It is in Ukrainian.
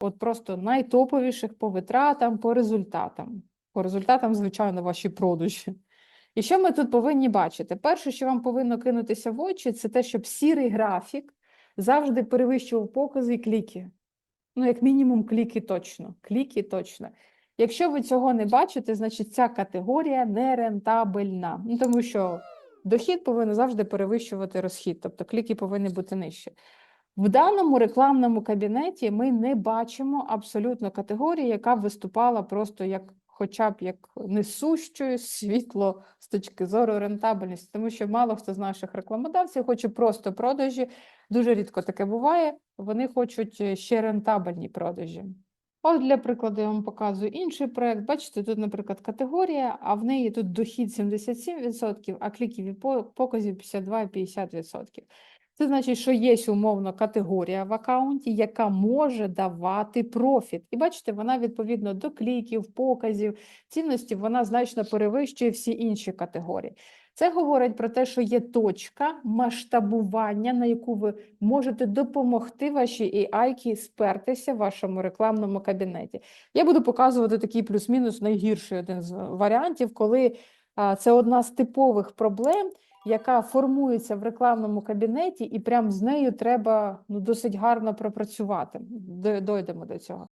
от просто найтоповіших по витратам, по результатам. По результатам, звичайно, ваші продажі. І що ми тут повинні бачити? Перше, що вам повинно кинутися в очі, це те, щоб сірий графік завжди перевищував покази і кліки. Ну, як мінімум, кліки точно. Кліки точно. Якщо ви цього не бачите, значить ця категорія нерентабельна. Ну, тому що дохід повинен завжди перевищувати розхід, тобто кліки повинні бути нижчі. В даному рекламному кабінеті ми не бачимо абсолютно категорії, яка виступала просто як хоча б як несущою світло з точки зору рентабельності, тому що мало хто з наших рекламодавців хоче просто продажі. Дуже рідко таке буває. Вони хочуть е, ще рентабельні продажі. От для прикладу я вам показую інший проект. Бачите, тут, наприклад, категорія, а в неї тут дохід 77%, а кліків і по- показів 52 і 50%. Це значить, що є умовно категорія в аккаунті, яка може давати профіт. І бачите, вона відповідно до кліків, показів, цінності, вона значно перевищує всі інші категорії. Це говорить про те, що є точка масштабування, на яку ви можете допомогти вашій AI спертися в вашому рекламному кабінеті. Я буду показувати такий плюс-мінус найгірший один з варіантів, коли це одна з типових проблем, яка формується в рекламному кабінеті, і прям з нею треба ну, досить гарно пропрацювати. Дойдемо до цього.